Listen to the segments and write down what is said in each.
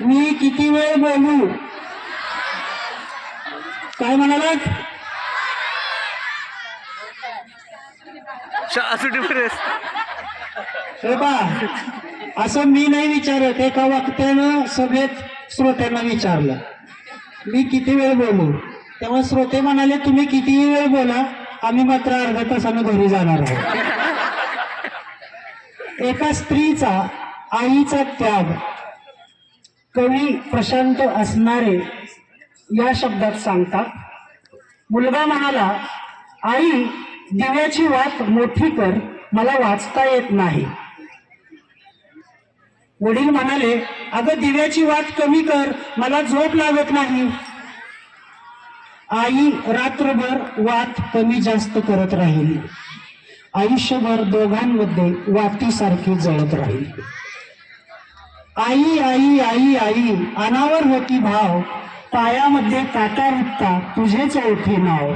मी किती वेळ बोलू? काय म्हणालात? हे बा असं मी नाही विचारत एका वक्त्यानं सभेत श्रोत्यांना विचारलं. मी किती वेळ बोलू? तेव्हा श्रोते म्हणाले तुम्ही कितीही वेळ बोला आम्ही मात्र अर्ध्या तासानं घरी जाणार आहोत. एका स्त्रीचा आईचा त्याग. कवी प्रशांत असणारे या शब्दात सांगतात मुलगा म्हणाला आई दिव्याची वात मोठी कर मला वाचता येत नाही. वडील म्हणाले अगं दिव्याची वात कमी कर मला झोप लागत नाही. आई रात्रभर वात कमी जास्त करत राहिली. आयुष्यभर दोघांमध्ये वातीसारखी जळत राहिली. आई आई आई आई अनावर होती भाव पायामध्ये काटा रुपता तुझेच ओळखी नाव.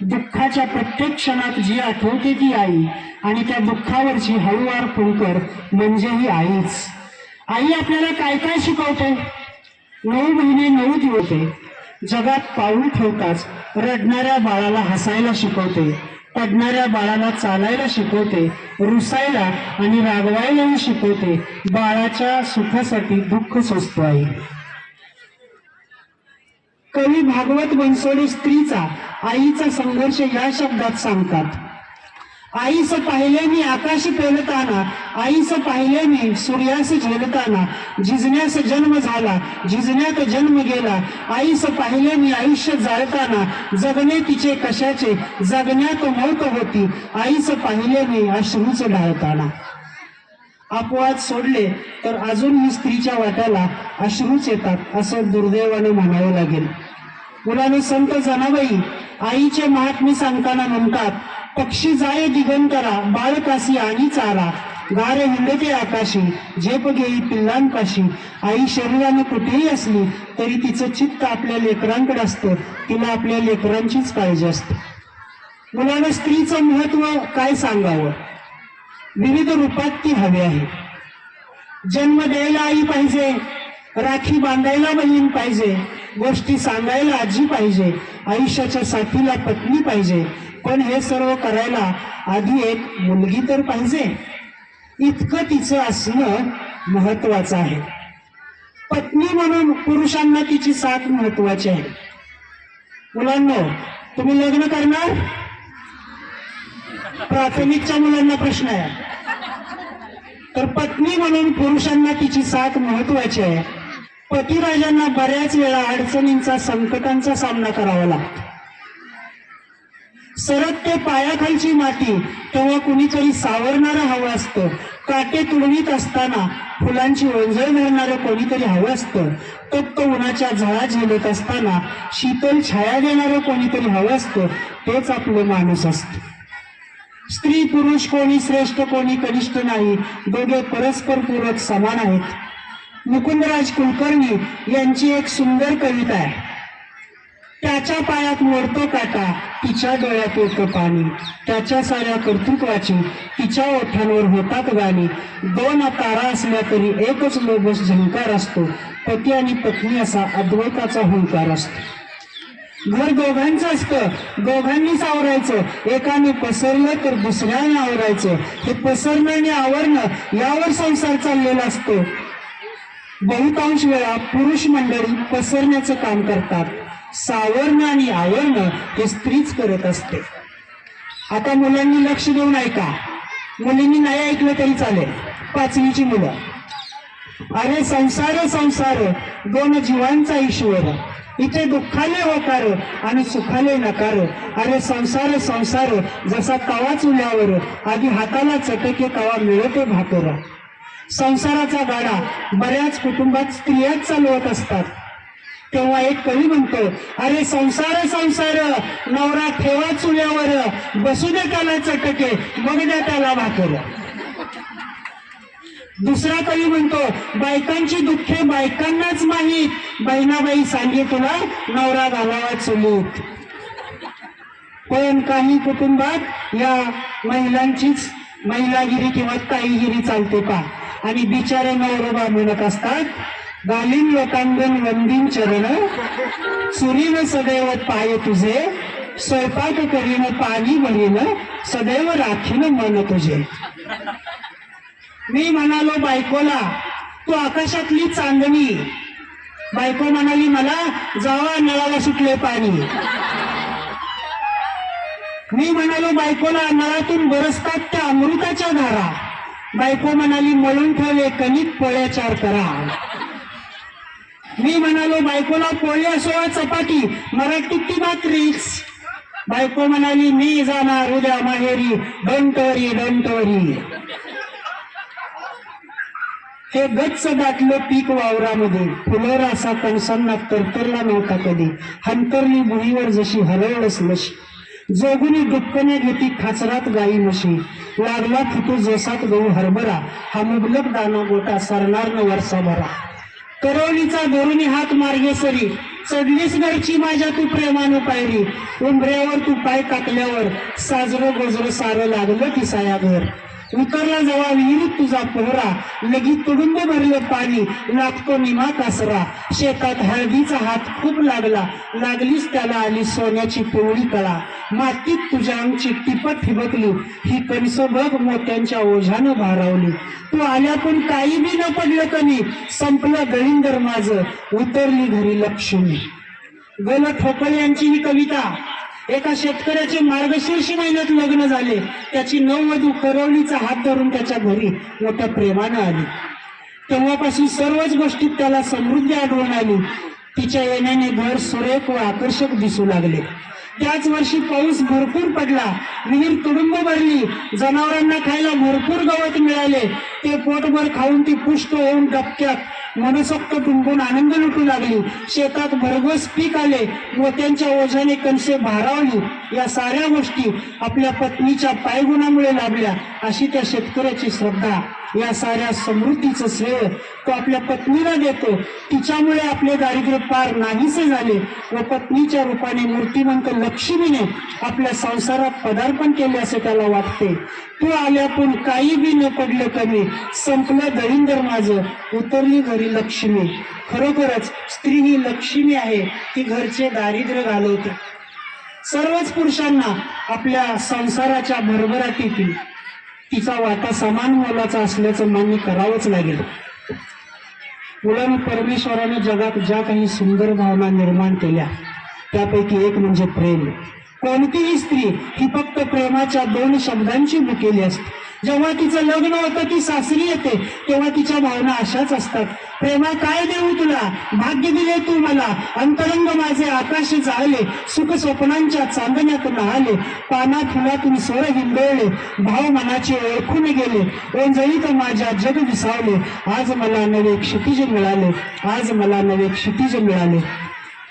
दुःखाच्या प्रत्येक क्षणात जी आठवते ती आई आणि त्या दुःखावरची हळूवार फुंकर म्हणजे ही आईच. आई आपल्याला काय काय शिकवते? नऊ महिने नऊ दिवते जगात पाऊल ठेवताच रडणाऱ्या बाळाला हसायला शिकवते. पडणाऱ्या बाळाला चालायला शिकवते रुसायला आणि रागवायलाही शिकवते. बाळाच्या सुखासाठी दुःख सोसतो आई. कवी भागवत बनसोडे स्त्रीचा आईचा संघर्ष या शब्दात सांगतात. आईस पाहिले मी आकाश पेलताना. आईस पाहिले मी सूर्यास झेलताना. झिजण्यास जन्म झाला झिजण्यात जन्म गेला. आईस पाहिले मी आयुष्य जाळताना. जगणे तिचे कशाचे जगण्यात मौत होती. आईस पाहिले मी अश्रूच ढाळताना. अपवाद सोडले तर अजूनही स्त्रीच्या वाट्याला अश्रूच येतात असं दुर्दैवाने म्हणावं लागेल. मुलाने संत जनाबाई आईचे महात्मे सांगताना म्हणतात पक्षी जाय दिगंतरा बाळकासी आणि चारा. गार हिंडते आकाशी झेप घेई पिल्लांपाशी. आई शरीराने कुठेही असली तरी तिचं चित्त आपल्या लेकरांकडे असतं. तिला आपल्या लेकरांचीच काळजी असते. मुलांना स्त्रीचं महत्त्व काय सांगावं? विविध रूपात ती हवी आहे. जन्म द्यायला आई पाहिजे राखी बांधायला बहीण पाहिजे गोष्टी सांगायला आजी पाहिजे आयुष्याच्या साथीला पत्नी पाहिजे पण हे सर्व करायला आधी एक मुलगी तर पाहिजे. इतकं तिचं असणं महत्वाचं आहे. पत्नी म्हणून पुरुषांना तिची साथ महत्वाची आहे. मुलांना तुम्ही लग्न करणार? प्राथमिकच्या मुलांना प्रश्न आहे. तर पत्नी म्हणून पुरुषांना तिची साथ महत्वाची आहे. पतिराजांना बऱ्याच वेळा अडचणींचा संकटांचा सामना करावा लागतो. सरकते पायाखालची माती तेव्हा कुणीतरी सावरणारं हवं असतं. काटे तुडवीत असताना फुलांची ओंजळ धरणारं कोणीतरी हवं असतं. तप्त उन्हाच्या झळा झेलत असताना शीतल छाया देणारं कोणीतरी हवं असतं. तेच आपलं माणूस असतं. स्त्री पुरुष कोणी श्रेष्ठ कोणी कनिष्ठ नाही. दोघे परस्पर पूरक समान आहेत. मुकुंदराज कुलकर्णी यांची एक सुंदर कविता आहे. त्याच्या पायात मोडतो काटा तिच्या डोळ्यात येतं पाणी. त्याच्या साऱ्या कर्तृत्वाची तिच्या ओठांवर होतात गाणी. दोन तारा असल्या तरी एकच लोबस झंकार असतो. पती आणि पत्नी असा अद्वैताचा हुंकार असतो. घर दोघांचं असतं. दोघांनीच आवरायचं एकाने पसरलं तर दुसऱ्याने आवरायचं. हे पसरणं आणि आवरणं यावर संसार चाललेला असतो. बहुतांश वेळा पुरुष मंडळी पसरण्याचं काम करतात. सावरणं आणि आवरणं हे स्त्रीच करत असते. आता मुलांनी लक्ष देऊन ऐका. मुलींनी नाही ऐकलं तरी चालेल. पाचवीची मुलं. अरे संसार संसार दोन जीवांचा ईश्वर. इथे दुःखाले होकार आणि सुखाले नकार. अरे संसार संसार जसा कवा चुल्यावर आधी हाताला चटके कवा मिळते भाकर. संसाराचा गाडा बऱ्याच कुटुंबात स्त्रियाच चालवत असतात. तेव्हा एक कवी म्हणतो अरे संसार संसार नवरा ठेवा चुल्यावर बसू दे त्याला चटके मग द्या त्याला भाकर. दुसरा कवी म्हणतो बायकांची दुःखे बायकांनाच माहीत बहिणाबाई सांगे तुला नवरा घालावा चुलीत. पण काही कुटुंबात या महिलांचीच महिलागिरी किंवा ताईगिरी चालते का? आणि बिचारे नवरोबा म्हणत असतात गालीन लोकांगण वंदीन चरण सुरीन सदैव पाय तुझे स्वयंपाक करीन पाणी भरीन सदैव राखीन मन तुझे. मी म्हणालो बायकोला तू आकाशातली चांदणी. बायको म्हणाली मला जावा नळाला सुटले पाणी. मी म्हणालो बायकोला नळातून बरसतात त्या अमृताच्या धारा? बायको म्हणाली मळून ठेवले कणिक पोळ्या चार करा. मी म्हणालो बायकोला पोळी असो चपाती. मराठीत ती भाकरीच बायको म्हणाली मी जाणार उद्या माहेरी डोंट वरी हे गच्च दाटलं पीक वावरामध्ये. फुलोर असा कणसांना तरतरला नव्हता कधी. हंतरली भुईवर जशी हरवलंच लशी जोगुनी दुःखने घेती खाचरात गाई मशी लागला फुटू जसात गहू हरभरा. हा मुबलक दाना गोटा सरणार न वर्षा भरा. करवलीचा धरुणी हात मार्गे सरी. चढलीस घरची माझ्या तू प्रेमानं पायरी. उंबऱ्यावर तू पाय टाकल्यावर साजरं गोजरं सारं लागलं की घर उतरला जवळ विहिरीत तुझा पोहरा. लगी तुडुंब भरलं पाणी. लागतो निमा कासरा. शेतात हळदीचा हात खूप लागला. लागलीच त्याला आली सोन्याची पिवळी कळा. मातीत तुझ्या अंगची टिपत ठिबकली. ही कणस बघ मोत्यांच्या ओझ्यानं भारावली. तू आल्यातून काही बी न पडलं कमी. संपलं गळिंदर माझं. उतरली घरी लक्ष्मी. गल ठोकळ यांची ही कविता. एका शेतकऱ्याचे मार्गशीर्ष महिन्यात लग्न झाले. त्याची नववधू करवलीचा हात धरून त्याच्या घरी मोठ्या प्रेमानं आली. तेव्हापासून सर्वच गोष्टीत त्याला समृद्धी आढळून आली. तिच्या येण्याने घर सुरेख व आकर्षक दिसू लागले. त्याच वर्षी पाऊस भरपूर पडला. विहीर तुडुंब भरली. जनावरांना खायला भरपूर गवत मिळाले. ते पोटभर खाऊन ती पुष्ट होऊन डबक्यात मनसोक्त टुंबून आनंद लुटू लागली. शेतात भरघोस पीक आले. व त्यांच्या ओझ्याने कणसे भारावली. या साऱ्या गोष्टी आपल्या पत्नीच्या पायगुणामुळे लाभल्या अशी त्या शेतकऱ्याची श्रद्धा. या साऱ्या समृद्धीचं श्रेय तो आपल्या पत्नीला देतो. तिच्यामुळे आपले दारिद्र्य पार नाहीसे झाले व पत्नीच्या रूपाने मूर्तिमंत लक्ष्मीने आपल्या संसारात पदार्पण केले असे त्याला वाटते. तू आल्यातून काही बी न पडलं कमी. संपलं दळिंदर माझं उतरली घरी लक्ष्मी. खरोखरच स्त्री ही लक्ष्मी आहे ती घरचे दारिद्र्य घालवते. सर्वच पुरुषांना आपल्या संसाराच्या भरभराटीतील तिचा वाटा समान मोलाचा असल्याचं मान्य करावंच लागेल. मुलांनी परमेश्वराने जगात ज्या काही सुंदर भावना निर्माण केल्या त्यापैकी एक म्हणजे प्रेम. कोणतीही स्त्री ही फक्त प्रेमाच्या दोन शब्दांची भुकेली असते. जेव्हा तिचं लग्न होतं ती सासरी येते तेव्हा तिच्या भावना अशाच असतात. प्रेमा काय देऊ तुला? भाग्य दिले तू मला. अंतरंग माझे आकाश जाळले. सुख स्वप्नांच्या चांदण्यात नहाले. पाना फुलातून स्वर हिंदळले. भाव मनाचे ओळखून गेले. ओंजळीत माझ्या जग विसावले. आज मला नवे क्षितिज मिळाले. आज मला नवे क्षितिज मिळाले.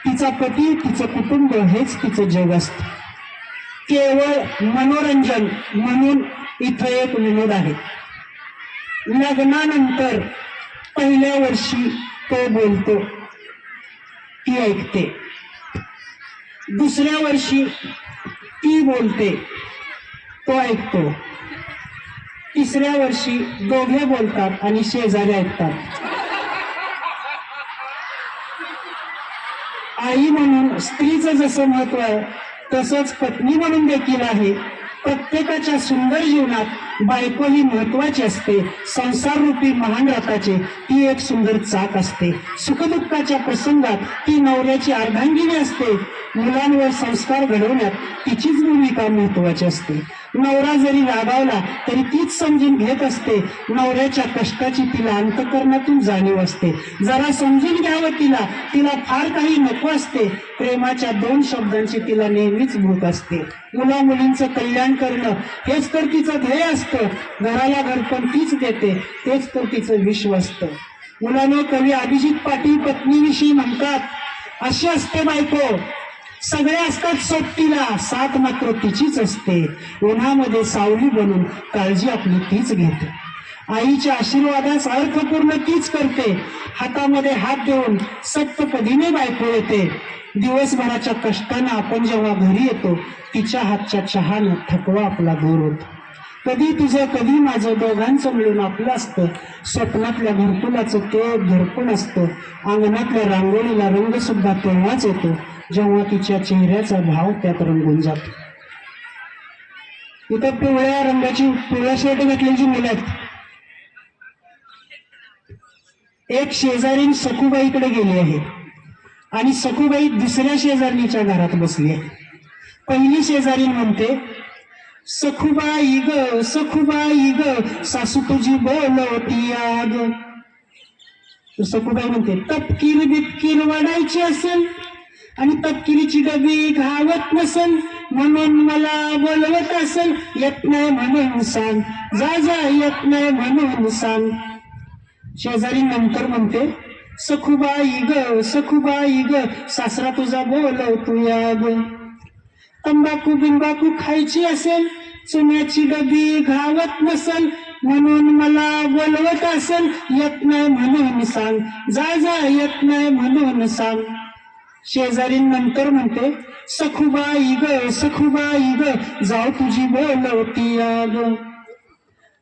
तिचा पती तिचं कुटुंब हेच तिचं जग असतं. केवळ मनोरंजन म्हणून इथं एक विनोद आहे. लग्नानंतर पहिल्या वर्षी तो बोलतो ती ऐकते. दुसऱ्या वर्षी ती बोलते तो ऐकतो. तिसऱ्या वर्षी दोघे बोलतात आणि शेजारी ऐकतात. आई म्हणून स्त्रीचं जसं महत्त्व आहे तसंच पत्नी म्हणून देखील आहे. प्रत्येकाच्या सुंदर जीवनात बायको ही महत्वाची असते. संसार रूपी महान रथाचे ती एक सुंदर चाक असते. सुखदुःखाच्या प्रसंगात ती नवऱ्याची अर्धांगिनी असते. मुलांवर संस्कार घडवण्यात तिचीच भूमिका महत्वाची असते. नवरा जरी रागावला तरी तीच समजून घेत असते. नवऱ्याच्या कष्टाची तिला अंतकरणातून जाणीव असते. जरा समजून घ्यावं तिला. तिला फार काही नको असते. प्रेमाच्या दोन शब्दांची तिला नेहमीच भूक असते. मुला मुलींचं कल्याण करणं हेच तर तिचं ध्येय असतं. घराला घरपण तीच देते. तेच तर तिचं विश्व असतं. मुलाने कवी अभिजित पाटील पत्नीविषयी म्हणतात अशी असते बायको. सगळे असतात सोबतीला. साथ मात्र तिचीच असते. उन्हामध्ये सावली बनून काळजी आपली तीच घेते. आईच्या आशीर्वादास अर्थपूर्ण तीच करते. हातामध्ये हात देऊन सप्तपदीने बायको येते. दिवसभराच्या कष्टानं आपण जेव्हा घरी येतो तिच्या हातच्या चहानं थकवा आपला दूर होतो. कधी तुझं कधी माझं दोघांचं मिळून आपलं असतं. स्वप्नातल्या घरकुलाचं ते घरकुल असतं. अंगणातल्या रांगोळीला रंग सुद्धा तेव्हाच येतो. जेव्हा तिच्या चेहऱ्याचा भाव त्यात रंगून जातो. इथं पिवळ्या रंगाची पिवळ्या शर्ट घातलेली मुलं आहेत. एक शेजारीन सखूबाईकडे गेली आहे. आणि सखूबाई दुसऱ्या शेजारणीच्या घरात बसली आहे. पहिली शेजारी म्हणते सखुबाई ग सखूबाई ग सासू तुझी बोलवती आग. सखुबाई म्हणते तपकीर बिपकीर वाढायची असेल आणि तपकिरीची डबी घावत नसेल म्हणून मला बोलवत असेल येत नाही म्हणून सांग. जा जा येत नाही म्हणून सांग. शेजारी नंतर म्हणते सखुबाई ग सखुबाई ग सासरा तुझा बोलवतो या ग. तंबाखू बिंबाखू खायची असेल चुन्याची डबी घावत नसेल म्हणून मला बोलवत असेल येत नाही म्हणून सांग. जा जा येत नाही म्हणून सांग. शेजारी नंतर म्हणते सखुबाई ग सखुबाई ग जाऊ तुझी बोलवती आग.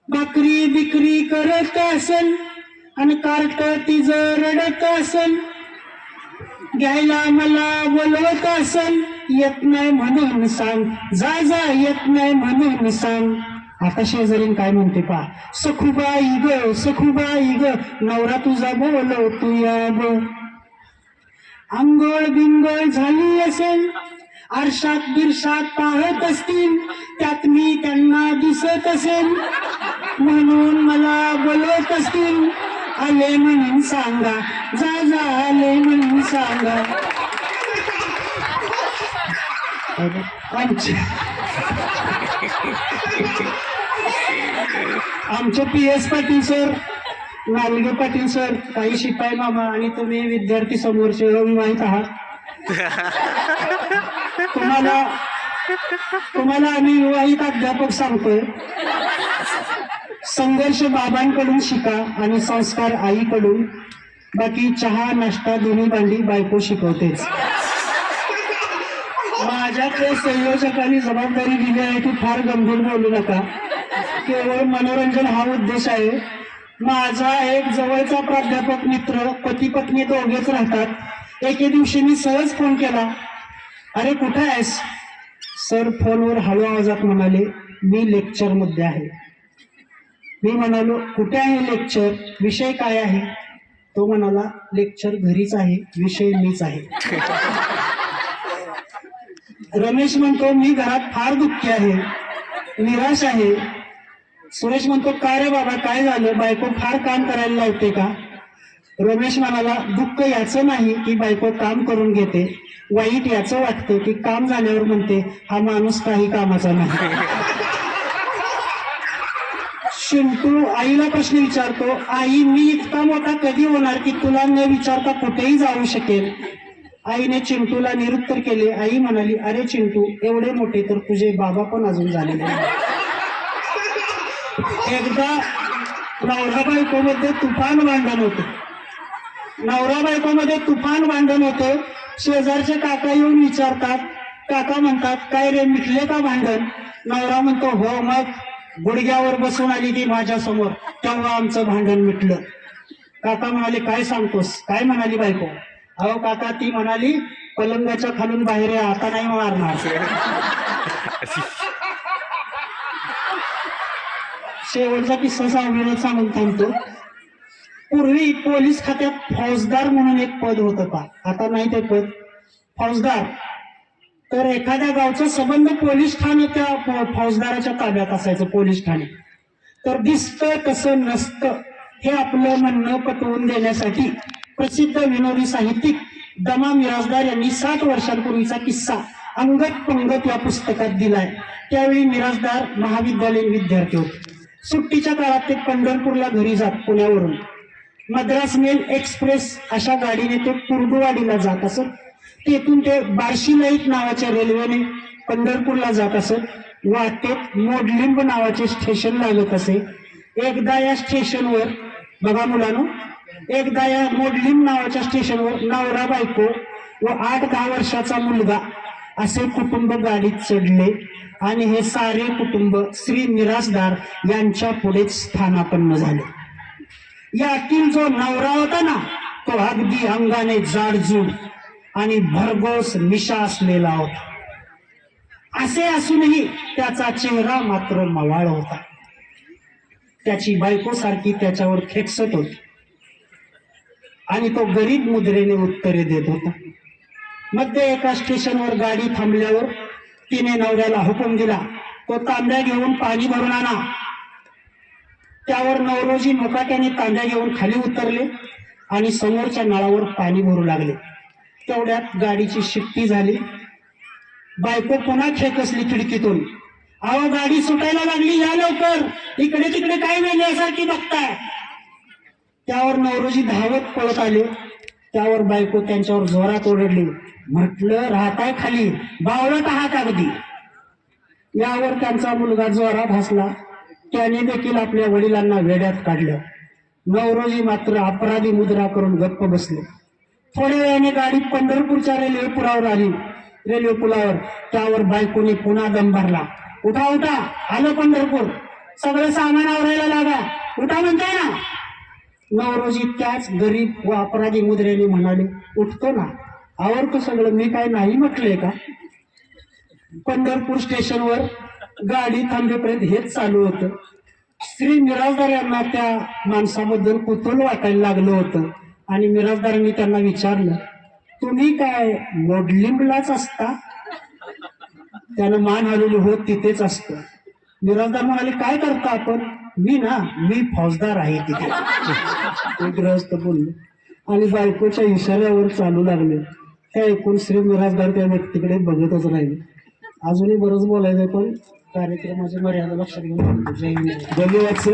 बकरी भाकरी बिकरी करत असेल आणि कार्ट तिज रडत असेल घ्यायला मला बोलवत असेल येत नाही म्हणून सांग. जा जा येत नाही म्हणून सांग. आता शेजारीन काय म्हणते पा सखुबाई ग सखुबाई ग नवरा तुझा बोलवतो या ग आंघोळ बिंगोळ झाली असेल. आरशात बिरशात पाहत असतील. त्यात मी त्यांना दिसत असेल. म्हणून मला बोलवत असतील. आले म्हणून सांगा. जा जा आले म्हणून सांगा. आमचे आमचे P S Patil sir Nalge Patil sir काही शिपाई मामा आणि तुम्ही विद्यार्थी समोरचे माहीत आहात. तुम्हाला तुम्हाला आम्ही विवाहित अध्यापक सांगतोय. संघर्ष बाबांकडून शिका आणि संस्कार आईकडून. बाकी चहा नाश्ता दोन्ही भांडी बायको शिकवतेच. माझ्याकडे संयोजकांनी जबाबदारी दिली आहे की फार गंभीर बोलू नका. केवळ मनोरंजन हा उद्देश आहे. माझा एक जवळचा प्राध्यापक मित्र पती पत्नी दोघेच राहतात. एके दिवशी मी सहज फोन केला. अरे कुठे आहेस? सर फोनवर हळू आवाजात म्हणाले मी लेक्चरमध्ये आहे. मी म्हणालो कुठे आहे लेक्चर विषय काय आहे? तो म्हणाला लेक्चर घरीच आहे विषय मीच आहे. रमेश म्हणतो मी घरात फार दुःखी आहे निराश आहे. सुरेश म्हणतो काय रे बाबा काय झालं? बायको फार काम करायला लावते का? रमेश म्हणाला दुःख याचं नाही की बायको काम करून घेते. वाईट याचं वाटतं की काम झाल्यावर म्हणते हा माणूस काही कामाचा नाही. शिंटू आईला प्रश्न विचारतो आई मी इतका मोठा कधी होणार की तुला न विचारता कुठेही जाऊ शकेल? आईने चिंटूला निरुत्तर केले. आई म्हणाली अरे चिंटू एवढे मोठे तर तुझे बाबा पण अजून झालेले नाही." एकदा नवरा बायकोमध्ये तुफान भांडण होतं. नवरा बायकोमध्ये तुफान भांडण होतं. शेजारचे काका येऊन विचारतात. काका म्हणतात काय रे मिटले का भांडण? नवरा म्हणतो हो मग गुडघ्यावर बसून आली ती माझ्यासमोर तेव्हा आमचं भांडण मिटलं. काका म्हणाले काय सांगतोस? काय म्हणाली बायको? अहो काका ती म्हणाली पलंगाच्या खालून बाहेर आता नाही मारणार. शेवटचा किस्सा सांगण्यात सांगून थांबतो. पूर्वी पोलीस खात्यात फौजदार म्हणून एक पद होत का? आता नाही ते पद. फौजदार. तर एखाद्या गावचा संबंध पोलीस ठाणे त्या फौजदाराच्या ताब्यात असायचं पोलीस ठाणे. तर दिसतं कसं नसतं हे आपलं म्हणणं पटवून देण्यासाठी प्रसिद्ध विनोदी साहित्यिक दमा मिराजदार यांनी साठ वर्षांपूर्वीचा किस्सा अंगत पंगत या पुस्तकात दिलाय. त्यावेळी मिराजदार महाविद्यालयीन विद्यार्थी होते. सुट्टीच्या काळात ते पंढरपूरला घरी जात पुण्यावरून. मद्रास मेल एक्सप्रेस अशा गाडीने ते कुर्डुवाडीला जात असत. तेथून ते बार्शी लाइट नावाच्या रेल्वेने पंढरपूरला जात असत. वाटेत मोडलिंब नावाचे स्टेशन लागत असे. एकदा या स्टेशनवर बघा मुलांनो एकदा या मोडलिंब नावाच्या स्टेशनवर नवरा बायको व आठ दहा वर्षाचा मुलगा असे कुटुंब गाडीत चढले आणि हे सारे कुटुंब श्री निरासदार यांच्या पुढेच स्थानापन्न झाले. यातील जो नवरा होता ना तो अगदी अंगाने जाडजूड आणि भरघोस मिशा असलेला होता. असे असूनही त्याचा चेहरा मात्र मवाळ होता. त्याची बायको सारखी त्याच्यावर खेकसत होती. आणि तो गरीब मुद्रेने उत्तरे देत होता. मध्य एका स्टेशनवर गाडी थांबल्यावर तिने नवऱ्याला हुकूम दिला. तो तांब्या घेऊन पाणी भरून आणा. त्यावर नवरोजी मुकाट्याने तांब्या घेऊन खाली उतरले आणि समोरच्या नळावर पाणी भरू लागले. तेवढ्यात गाडीची शिट्टी झाली. बायको पुन्हा खेकसली खिडकीतून. अहो गाडी सुटायला लागली या लवकर. इकडे तिकडे काय वेगळ्यासारखी बघताय. त्यावर नवरोजी धावत पळत आले. त्यावर बायको त्यांच्यावर जोरात ओरडली. म्हटलं राहताय खाली. बावळत आहात अगदी. यावर त्यांचा मुलगा जोरात हसला. त्याने देखील आपल्या वडिलांना वेड्यात काढलं. नवरोजी मात्र अपराधी मुद्रा करून गप्प बसले. थोड्या वेळाने गाडी पंढरपूरच्या रेल्वे पुलावर आली. रेल्वे पुलावर त्यावर बायकोने पुन्हा दम भरला. उठा उठा. आलो पंढरपूर. सगळं सामान आवरायला लागा. उठा म्हणताय ना. नवरोजी त्याच गरीब व अपराधी मुद्रेने म्हणाले उठतो ना. आवडतो सगळं. मी काय नाही म्हटलंय का? पंढरपूर स्टेशनवर गाडी थांबेपर्यंत हेच चालू होतं. श्री मिराजदार यांना त्या माणसाबद्दल कुतूल वाटायला लागलं होतं. आणि मिराजदारांनी त्यांना विचारलं तुम्ही काय मोडलिंबलाच असता? त्यानं मान हलवली होत तिथेच असतं. मिराजदार म्हणाले काय करता आपण? मी ना मी फौजदार आहे तिथे. ते ग्रहस्थ बोलले. आणि बायकोच्या इशाऱ्यावर चालू लागले. हे ऐकून श्री मिराजदार त्या व्यक्तीकडे बघतच राहिले. अजूनही बरंच बोलायचं पण कार्यक्रमाची मर्यादा लक्षात घेऊन. धन्यवाद सर.